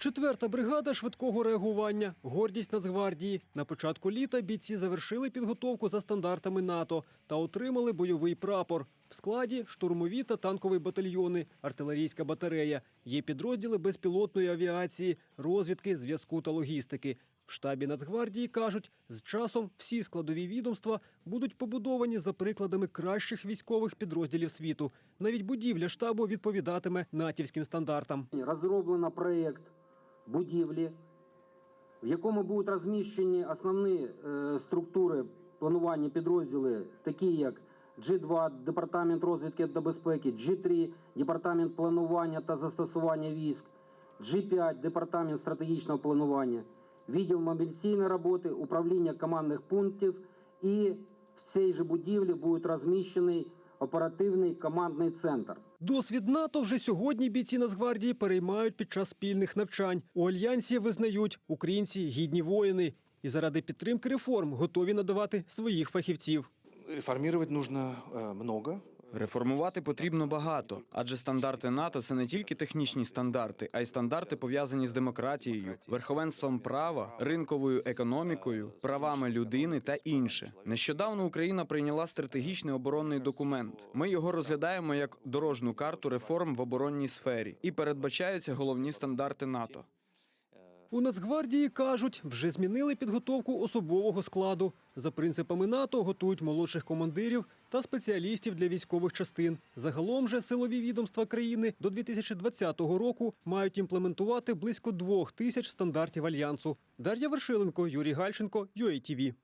Четверта бригада швидкого реагування гордість Нацгвардії. На початку літа бійці завершили підготовку за стандартами НАТО та отримали бойовий прапор. В складі штурмові та танкові батальйони, артилерійська батарея. Є підрозділи безпілотної авіації, розвідки, зв'язку та логістики. В штабі Нацгвардії кажуть, з часом всі складові відомства будуть побудовані за прикладами кращих військових підрозділів світу. Навіть будівля штабу відповідатиме натівським стандартам. Розроблено проєкт будівлі, в якому будуть розміщені основні е, структури планування підрозділи, такі як G2 Департамент розвідки та безпеки, G3 Департамент планування та застосування військ, G5 Департамент стратегічного планування, відділ мобіляційної роботи, управління командних пунктів. І в цій же будівлі буде розміщений оперативний командний центр. Досвід НАТО вже сьогодні бійці Нацгвардії переймають під час спільних навчань. У альянсі визнають, українці гідні воїни і заради підтримки реформ готові надавати своїх фахівців. Реформувати потрібно багато. много. Реформувати потрібно багато, адже стандарти НАТО це не тільки технічні стандарти, а й стандарти пов'язані з демократією, верховенством права, ринковою економікою, правами людини та інше. Нещодавно Україна прийняла стратегічний оборонний документ. Ми його розглядаємо як дорожну карту реформ в оборонній сфері і передбачаються головні стандарти НАТО. У Нацгвардії кажуть, вже змінили підготовку особового складу. За принципами НАТО готують молодших командирів та спеціалістів для військових частин. Загалом же силові відомства країни до 2020 року мають імплементувати близько двох тисяч стандартів альянсу. Дар'я Вершиленко, Юрій Гальченко, UATV.